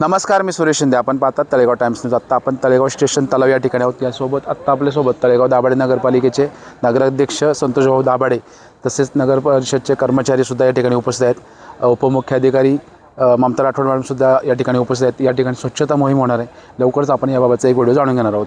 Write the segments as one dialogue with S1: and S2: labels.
S1: नमस्कार मी सुरेश शिंदे. आपण पाहतात तळेगाव टाइम्स न्यूज आत्ता आपण तळेगाव स्टेशन तलाव या ठिकाणी आहोत. यासोबत आत्ता आपल्यासोबत तळेगाव दाभाडे नगरपालिकेचे नगराध्यक्ष संतोषभाऊ दाभाडे तसेच नगर परिषदचे कर्मचारीसुद्धा या ठिकाणी उपस्थित आहेत. उपमुख्याधिकारी ममता राठोड मॅडमसुद्धा या ठिकाणी उपस्थित आहेत. या ठिकाणी स्वच्छता मोहीम होणार आहे. लवकरच आपण याबाबतचा एक व्हिडिओ जाणून घेणार आहोत.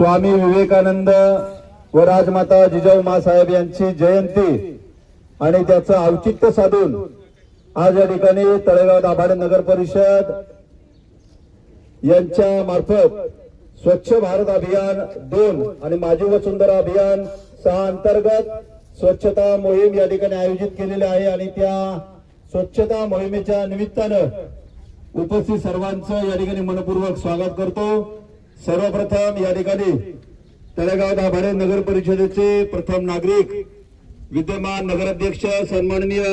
S2: स्वामी विवेकानंद व राजमाता जिजाऊ मासाहेब यांची जयंती आणि त्याचं औचित्य साधून आज या ठिकाणी तळेगाव दाभाडे नगर परिषद यांच्या मार्फत स्वच्छ भारत अभियान दोन आणि माझी वसुंधरा अभियान सहा अंतर्गत स्वच्छता मोहीम या ठिकाणी आयोजित केलेली आहे आणि त्या स्वच्छता मोहिमेच्या निमित्तानं उपस्थित सर्वांचं या ठिकाणी मनपूर्वक स्वागत करतो. सर्वप्रथम या ठिकाणी तळेगाव दाभाडे नगर परिषदेचे प्रथम नागरिक विद्यमान नगराध्यक्ष सन्माननीय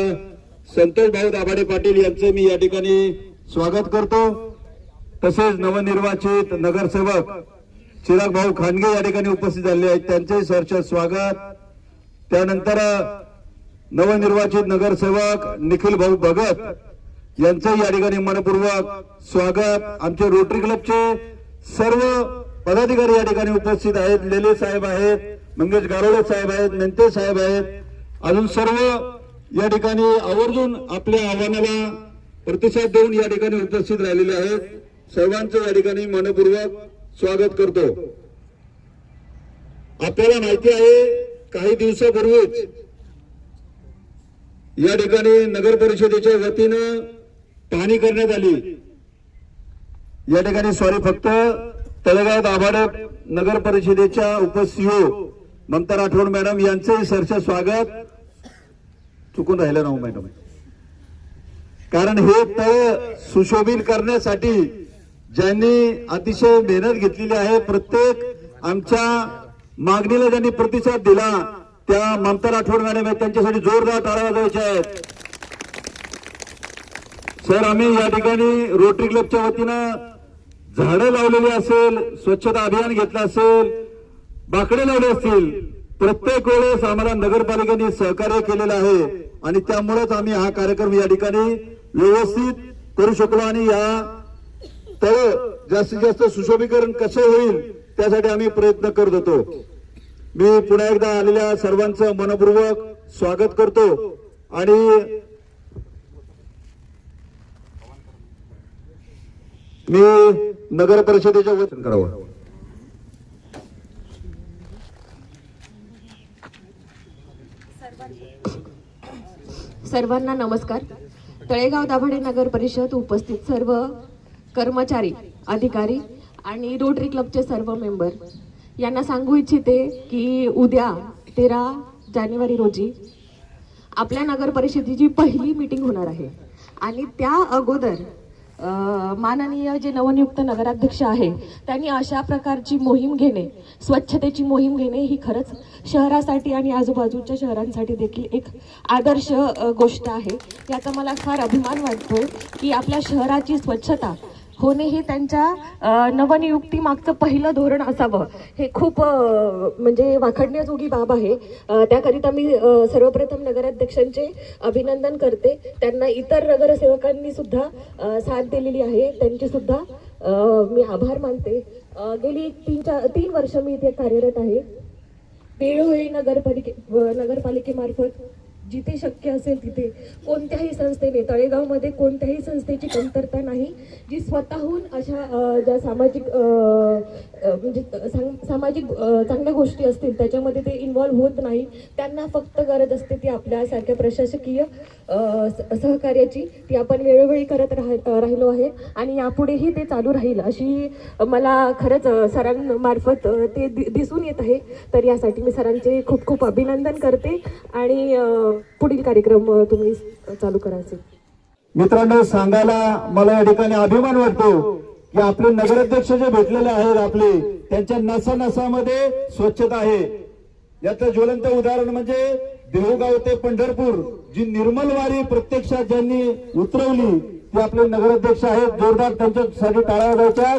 S2: संतोष भाऊ दाभाडे पाटील यांचे मी या ठिकाणी स्वागत करतो. तसेच नवनिर्वाचित नगरसेवक चिराग भाऊ खानगे या ठिकाणी उपस्थित झाले आहेत. त्यांचे सहर्ष स्वागत. त्यानंतर नवनिर्वाचित नगरसेवक निखिल भाऊ भगत यांचं या ठिकाणी मनपूर्वक स्वागत. आमचे रोटरी क्लबचे सर्व पदाधिकारी या ठिकाणी उपस्थित आहेत. लेले साहेब आहेत मंगेश गारोडे साहेब आहेत मेंते साहेब आहेत. अजून सर्व या ठिकाणी आवर्जून आपल्या आव्हानाला प्रतिसाद देऊन या ठिकाणी उपस्थित राहिलेले आहेत. सर्वांचं या ठिकाणी मनपूर्वक स्वागत करतो. आपल्याला माहिती आहे काही दिवसापूर्वीच या ठिकाणी नगर परिषदेच्या वतीनं पाहणी करण्यात आली. या ठिकाणी सॉरी फक्त तळेगाव दाभाडे नगर परिषदेच्या उपसीओ ममता राठोड मॅडम यांचंही सरस स्वागत. चुकून राहिलं ना हो मॅडम. कारण हे तळ सुशोभित करण्यासाठी ज्यांनी अतिशय मेहनत घेतलेली आहे प्रत्येक आमच्या मागणीला ज्यांनी प्रतिसाद दिला त्या ममता राठोड मॅडम आहेत त्यांच्यासाठी जोरदार टाळ्या वाजवायच्या आहेत. सर आम्ही या ठिकाणी रोटरी क्लबच्या वतीनं झाडं लावलेली असेल स्वच्छता अभियान घेतलं असेल बाकडे लावले असतील प्रत्येक वेळेस आम्हाला नगरपालिकेने सहकार्य केलेलं आहे आणि त्यामुळेच आम्ही हा कार्यक्रम या ठिकाणी व्यवस्थित करू शकलो आणि या तळ जास्तीत जास्त सुशोभीकरण कसं होईल त्यासाठी आम्ही प्रयत्न करत होतो. मी पुन्हा एकदा आलेल्या सर्वांचं मनपूर्वक स्वागत करतो आणि मी नगर परिषदेच्या वचन करावं.
S3: सर्वांना नमस्कार. तळेगाव दाभाडे नगर परिषद उपस्थित सर्व कर्मचारी अधिकारी आणि रोटरी क्लबचे सर्व मेंबर यांना सांगू इच्छिते की उद्या तेरा जानेवारी रोजी आपल्या नगर परिषदेची पहिली मीटिंग होणार आहे. आणि त्या अगोदर माननीय जे नवनियुक्त नगराध्यक्ष आहे त्यांनी अशा प्रकारची मोहीम घेणे स्वच्छतेची मोहीम घेणे ही खरंच शहरासाठी आणि आजूबाजूच्या शहरांसाठी देखील एक आदर्श गोष्ट आहे. याचा मला फार अभिमान वाटतो की आपल्या शहराची स्वच्छता होणे हे त्यांच्या नवनियुक्ती मागचं पहिलं धोरण असावं. हे खूप म्हणजे वाखडण्याजोगी बाब आहे. त्याकरिता मी सर्वप्रथम नगराध्यक्षांचे अभिनंदन करते. त्यांना इतर नगरसेवकांनी सुद्धा साथ दिलेली आहे. त्यांची सुद्धा मी आभार मानते. गेली तीन चार तीन वर्ष मी इथे कार्यरत आहे. वेळोवेळी नगरपालिके नगरपालिकेमार्फत जिथे शक्य असेल तिथे. कोणत्याही संस्थेने तळेगावमध्ये कोणत्याही संस्थेची कमतरता नाही जी स्वतःहून अशा ज्या सामाजिक म्हणजे सांग- सामाजिक चांगल्या गोष्टी असतील त्याच्यामध्ये ते इन्व्हॉल्व्ह होत नाही. त्यांना फक्त गरज असते ती आपल्यासारख्या प्रशासकीय सहकार्याची ती आपण वेळोवेळी करत राह राहिलो आहे. आणि यापुढेही ते चालू राहील अशी मला खरंच सरांमार्फत ते दि- दिसून येत आहे. तर यासाठी मी सरांचे खूप खूप अभिनंदन करते. आणि पुढील कार्यक्रम तुम्ही चालू करायचे
S4: मित्रांनो सांगायला मला या ठिकाणी अभिमान वाटतो की आपले नगराध्यक्ष जे भेटलेले आहेत आपले त्यांच्या नसा नसामध्ये स्वच्छता आहे. याचं ज्वलंत उदाहरण म्हणजे देहूगाव ते पंढरपूर जी निर्मल वारी प्रत्यक्षात ज्यांनी उतरवली ते आपले नगराध्यक्ष आहेत जोरदार त्यांच्यासाठी टाळ्या द्यायच्या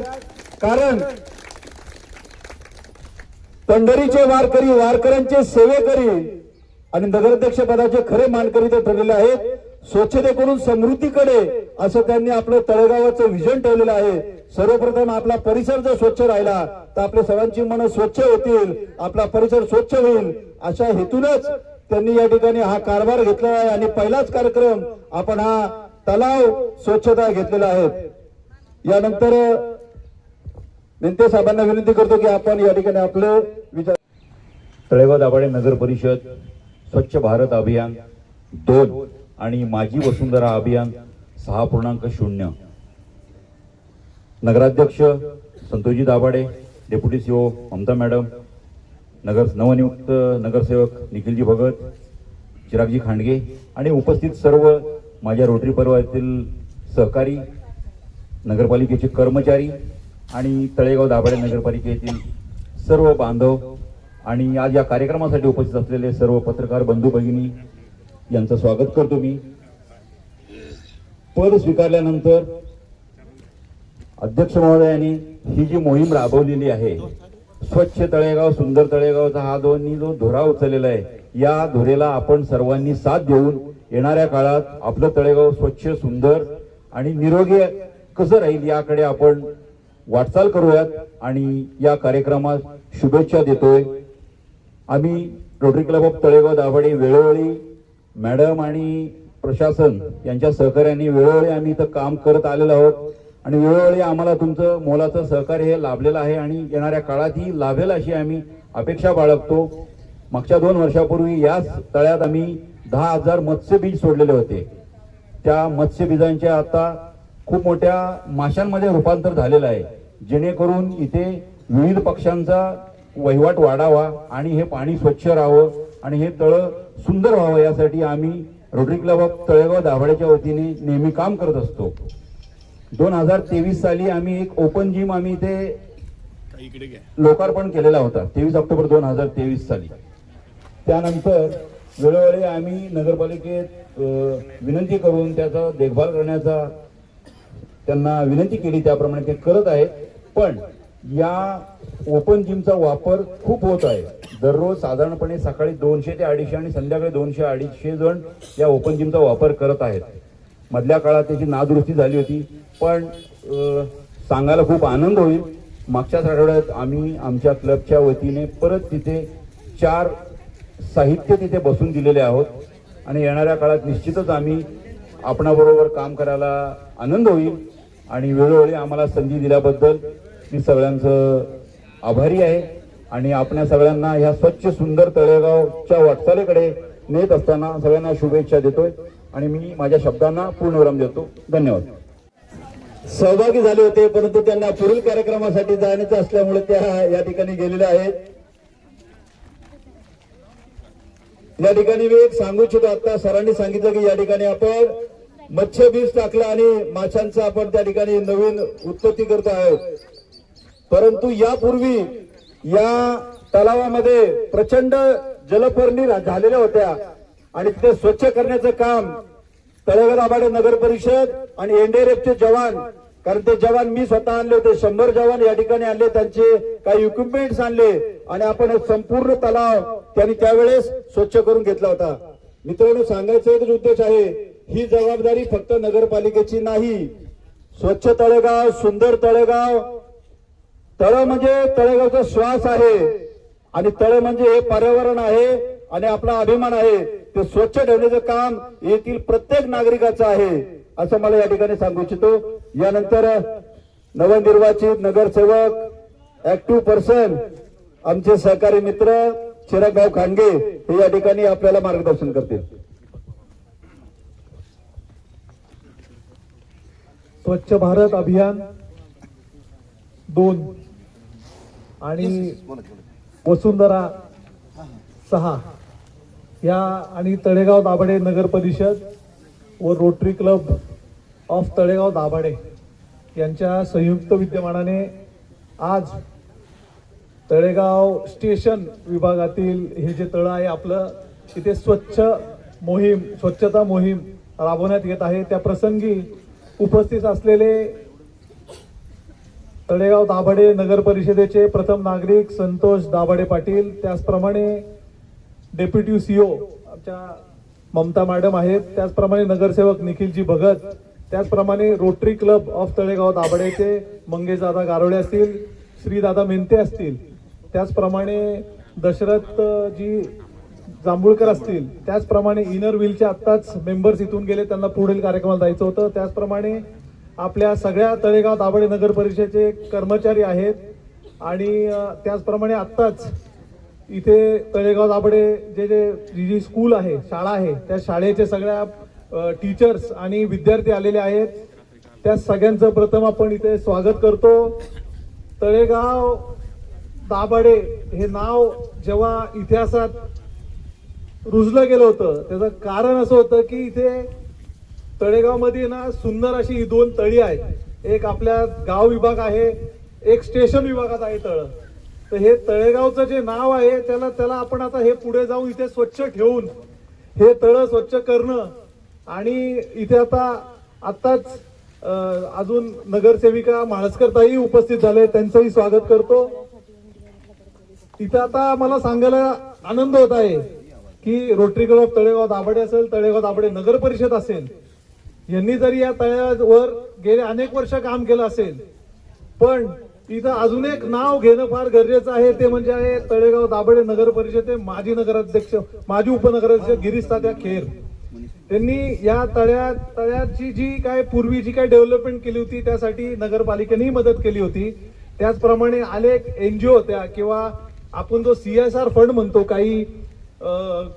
S4: कारण पंढरीचे वारकरी वारकऱ्यांचे सेवेकरी आणि नगराध्यक्ष पदाचे खरे मानकरी ते ठरलेले आहेत. स्वच्छतेकडून समृद्धीकडे असं त्यांनी आपलं तळेगावाचं विजन ठेवलेलं आहे. सर्वप्रथम आपला परिसर जर स्वच्छ राहिला तर आपल्या सर्वांची मन स्वच्छ होतील आपला परिसर स्वच्छ होईल. अशा हेतूनच त्यांनी या ठिकाणी हा कारभार घेतला आहे आणि पहिलाच कार्यक्रम आपण हा तलाव स्वच्छता घेतलेला आहे. यानंतर नेते साहेबांना विनंती करतो की आपण या ठिकाणी आपले विचार
S2: तळेगाव दाभाडे नगर परिषद. स्वच्छ भारत अभियान दोन आणि माझी वसुंधरा अभियान सहा पूर्णांक शून्य. नगराध्यक्ष Santoshji Dabhade deputy CO Mamata madam नगर नवनियुक्त नगरसेवक निखिलजी भगत चिरागजी खांडगे आणि उपस्थित सर्व माझ्या रोटरी परिवारातील सहकारी नगरपालिकेचे कर्मचारी आणि तळेगाव दाभाडे नगरपालिकेतील सर्व बांधव आणि आज या कार्यक्रमासाठी उपस्थित असलेले सर्व पत्रकार बंधू भगिनी यांचं स्वागत करतो मी. पद स्वीकारल्यानंतर अध्यक्ष महोदयांनी ही जी मोहीम राबवलेली आहे स्वच्छ तळेगाव सुंदर तळेगावचा हा दोन्ही जो धुरा उचललेला आहे या धुरेला आपण सर्वांनी साथ देऊन येणाऱ्या काळात आपलं तळेगाव स्वच्छ सुंदर आणि निरोगी कसं राहील याकडे आपण वाटचाल करूयात आणि या कार्यक्रमात शुभेच्छा देतोय. आम्ही Rotary Club of Talegaon Dabhade वेळोवेळी मॅडम आणि प्रशासन यांच्या सहकार्याने वेळोवेळी आम्ही इथं काम करत आलेलो आहोत. आणि वेळोवेळी आम्हाला तुमचं मोलाचं सहकार्य हे लाभलेलं आहे आणि येणाऱ्या काळातही लाभेल अशी आम्ही अपेक्षा बाळगतो. मागच्या दोन वर्षापूर्वी याच तळ्यात आम्ही दहा हजार मत्स्यबीज सोडलेले होते. त्या मत्स्यबीजांच्या आता खूप मोठ्या माशांमध्ये रूपांतर झालेलं आहे. जेणेकरून इथे विविध पक्ष्यांचा वहिवाट वाढावा आणि हे पाणी स्वच्छ राहावं आणि हे तळं सुंदर व्हावं यासाठी आम्ही रोटरी क्लब ऑफ तळेगाव दाभाड्याच्या वतीने नेहमी काम करत असतो. दोन हजार तेवीस साली आम्ही एक ओपन जिम आम्ही इथे लोकार्पण केलेला होता तेवीस ऑक्टोबर दोन हजार तेवीस साली. त्यानंतर वेळोवेळी आम्ही नगरपालिकेत विनंती करून त्याचा देखभाल करण्याचा त्यांना विनंती केली त्याप्रमाणे ते करत आहेत. पण या ओपन जिमचा वापर खूप होत आहे. दररोज साधारणपणे सकाळी दोनशे ते अडीचशे आणि संध्याकाळी दोनशे अडीचशे जण या ओपन जिमचा वापर करत आहेत. मधल्या काळात त्याची नादुरुस्ती झाली होती पण सांगायला खूप आनंद होईल. मागच्याच आठवड्यात आम्ही आमच्या क्लबच्या वतीने परत तिथे चार साहित्य तिथे बसून दिलेले आहोत. आणि येणाऱ्या काळात निश्चितच आम्ही आपणाबरोबर काम करायला आनंद होईल आणि वेळोवेळी आम्हाला संधी दिल्याबद्दल मी सगळ्यांचं आभारी आहे आणि आपल्या सगळ्यांना ह्या स्वच्छ सुंदर तळेगावच्या वाटचालीकडे नेत असताना सगळ्यांना शुभेच्छा देतोय. आणि मी माझ्या शब्दांना पूर्णविराम देतो. धन्यवाद.
S4: सहभागी झाले होते परंतु त्यांना पुढील कार्यक्रमासाठी जाण्याचं असल्यामुळे त्या या ठिकाणी गेलेल्या आहेत. या ठिकाणी मी एक सांगू इच्छितो आता सरांनी सांगितलं की या ठिकाणी आपण मत्स्य बीज टाकलं आणि माशांचं आपण त्या ठिकाणी नवीन उत्पत्ती करतो आहोत. परंतु यापूर्वी या तलावामध्ये प्रचंड जलपर्णी झालेल्या होत्या. आणि तिथे स्वच्छ करण्याचं काम तळेगाव आबाडे नगर परिषद आणि एनडीआरएफचे जवान कारण ते जवान मी स्वतः आणले होते शंभर जवान या ठिकाणी आणले त्यांचे काही इक्विपमेंट्स आणले आणि आपण संपूर्ण तलाव त्यांनी त्यावेळेस स्वच्छ करून घेतला होता. मित्रांनो सांगायचं एकच उद्देश आहे ही जबाबदारी फक्त नगरपालिकेची नाही. स्वच्छ तळेगाव सुंदर तळेगाव तळ म्हणजे तळेगावचा श्वास आहे. आणि तळ म्हणजे हे पर्यावरण आहे
S2: आणि आपला अभिमान आहे. ते स्वच्छ ठेवण्याचं काम येथील प्रत्येक नागरिकाचं आहे असं मला या ठिकाणी सांगू इच्छितो. यानंतर नवनिर्वाचित नगरसेवक ऍक्टिव्ह पर्सन आमचे सहकारी मित्र चिरागभाऊ खांडगे हे या ठिकाणी आपल्याला मार्गदर्शन करतील.
S5: स्वच्छ भारत अभियान दोन. आणि वसुंधरा सहा. या आणि तळेगाव दाभाडे नगर परिषद व Rotary Club of Talegaon Dabhade यांच्या संयुक्त विद्यमानाने आज तळेगाव स्टेशन विभागातील हे जे तळं आहे आपलं इथे स्वच्छ मोहीम स्वच्छता मोहीम राबवण्यात येत आहे. त्या प्रसंगी उपस्थित असलेले तळेगाव दाभाडे नगर परिषदेचे प्रथम नागरिक संतोष दाभाडे पाटील. त्याचप्रमाणे डेप्युटी सीओ आमच्या ममता मॅडम आहेत. त्याचप्रमाणे नगरसेवक निखिलजी भगत. त्याचप्रमाणे रोटरी क्लब ऑफ तळेगाव दाभाडेचे मंगेशदादा गारोडे असतील श्रीदादा मेंते असतील. त्याचप्रमाणे दशरथजी जांभूळकर असतील. त्याचप्रमाणे इनर व्हीलचे आत्ताच मेंबर्स इथून गेले त्यांना पुढील कार्यक्रमाला जायचं होतं. त्याचप्रमाणे आपल्या सगळ्या तळेगाव दाभाडे नगर परिषदेचे कर्मचारी आहेत. आणि त्याचप्रमाणे आत्ताच इथे तळेगाव दाभाडे जे जे जी जी स्कूल आहे शाळा आहे त्या शाळेचे सगळ्या टीचर्स आणि विद्यार्थी आलेले आहेत. त्या सगळ्यांचं प्रथम आपण इथे स्वागत करतो. तळेगाव दाभाडे हे नाव जेव्हा इतिहासात रुजलं गेलं होतं त्याचं कारण असं होतं की इथे तळेगावमध्ये ना सुंदर अशी ही दोन तळी आहेत. एक आपल्या गाव विभाग आहे एक स्टेशन विभागात आहे तळ. तर हे तळेगावचं जे नाव आहे त्याला त्याला आपण आता हे पुढे जाऊन इथे स्वच्छ ठेवून हे तळ स्वच्छ करणं आणि इथे आता आत्ताच अजून नगरसेविका माळसकरताही उपस्थित झाले त्यांचंही स्वागत करतो. तिथं आता मला सांगायला आनंद होत आहे की रोटरी क्लब तळेगाव दाभाडे असेल तळेगाव दाभाडे नगर परिषद असेल यांनी जरी या तळ्यावर गेले अनेक वर्ष काम केलं असेल पण इथं अजून एक नाव घेणं फार गरजेचं आहे. ते म्हणजे आहे तळेगाव दाभडे नगर परिषदे माजी नगराध्यक्ष माजी उपनगराध्यक्ष गिरीश तात्या खेर. त्यांनी या तळ्यात तळ्याची जी काय पूर्वी जी काय डेव्हलपमेंट केली होती त्यासाठी नगरपालिकेनेही मदत केली होती. त्याचप्रमाणे अनेक एनजीओ होत्या किंवा आपण जो सी एस आर फंड म्हणतो काही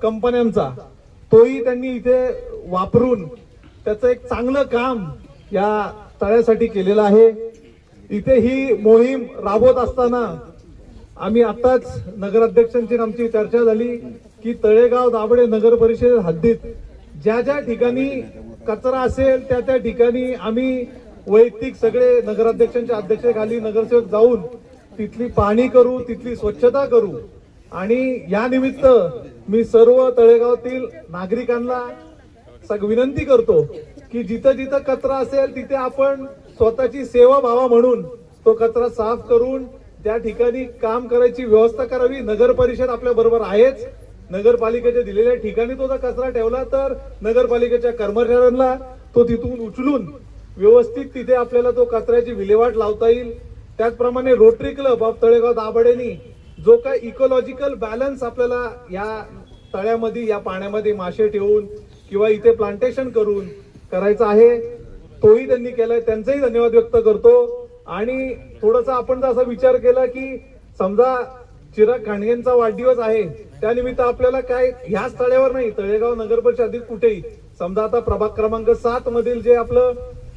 S5: कंपन्यांचा तोही त्यांनी इथे वापरून त्याचं एक चांगलं काम या तळ्यासाठी केलेलं आहे. इथे ही मोहीम राबवत असताना आम्ही आताच नगराध्यक्षांची आमची चर्चा झाली की तळेगाव दाबडे नगर परिषद हद्दीत ज्या ज्या ठिकाणी कचरा असेल त्या त्या ठिकाणी आम्ही वैयक्तिक सगळे नगराध्यक्षांच्या अध्यक्षतेखाली नगरसेवक जाऊन तिथली पाहणी करू तिथली स्वच्छता करू. आणि या निमित्त मी सर्व तळेगावातील नागरिकांना विनंती करतो की जिथं जिथं कचरा असेल तिथे आपण स्वतःची सेवा भावा म्हणून तो कचरा साफ करून त्या ठिकाणी काम करायची व्यवस्था करावी. नगर परिषद आपल्या बरोबर आहेच. नगरपालिकेच्या दिलेल्या ठिकाणी तो जर कचरा ठेवला तर नगरपालिकेच्या कर्मचाऱ्यांना तो तिथून उचलून व्यवस्थित तिथे आपल्याला तो कचऱ्याची विल्हेवाट लावता येईल. त्याचप्रमाणे रोटरी क्लब ऑफ तळेगाव दाभाडेनी जो काय इकोलॉजिकल बॅलन्स आपल्याला या तळ्यामध्ये या पाण्यामध्ये मासे ठेवून किंवा इथे प्लांटेशन करून करायचं आहे तोही त्यांनी केलाय त्यांचाही धन्यवाद व्यक्त करतो. आणि थोडासा आपण जर असा विचार केला की समजा चिराग खांडगेंचा वाढदिवस आहे त्यानिमित्त आपल्याला काय ह्याच तळ्यावर नाही तळेगाव नगर परिषदेत कुठेही समजा आता प्रभाग क्रमांक सात मधील जे आपलं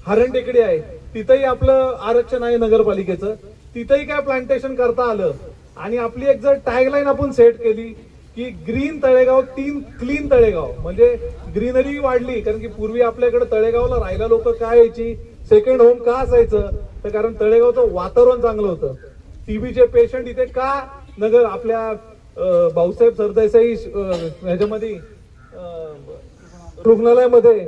S5: हरण टेकडी आहे तिथंही आपलं आरक्षण आहे नगरपालिकेचं. तिथेही काय प्लांटेशन करता आलं आणि आपली एक जर टॅगलाईन आपण सेट केली की ग्रीन तळेगाव तीन क्लीन तळेगाव. म्हणजे ग्रीनरी वाढली कारण की पूर्वी आपल्याकडे तळेगावला राहायला लोक काय यायची? सेकंड होम का असायचं? तर कारण तळेगावचं वातावरण चांगलं होतं. टीबीचे पेशंट इथे का नगर आपल्या भाऊसाहेब सरदेसाई ह्याच्यामध्ये रुग्णालयामध्ये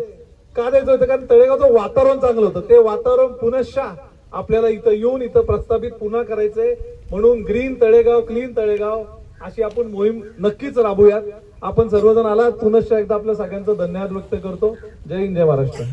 S5: का द्यायचं होतं? कारण तळेगावचं वातावरण चांगलं होतं. ते वातावरण पुनश्चा आपल्याला इथं येऊन इथं प्रस्थापित पुन्हा करायचंय. म्हणून ग्रीन तळेगाव क्लीन तळेगाव अशी आपण मोहीम नक्कीच राबूयात. आपण सर्वजण आलात. पुनश्च एकदा आपल्या सगळ्यांचं धन्यवाद व्यक्त करतो. जय हिंद जय महाराष्ट्र.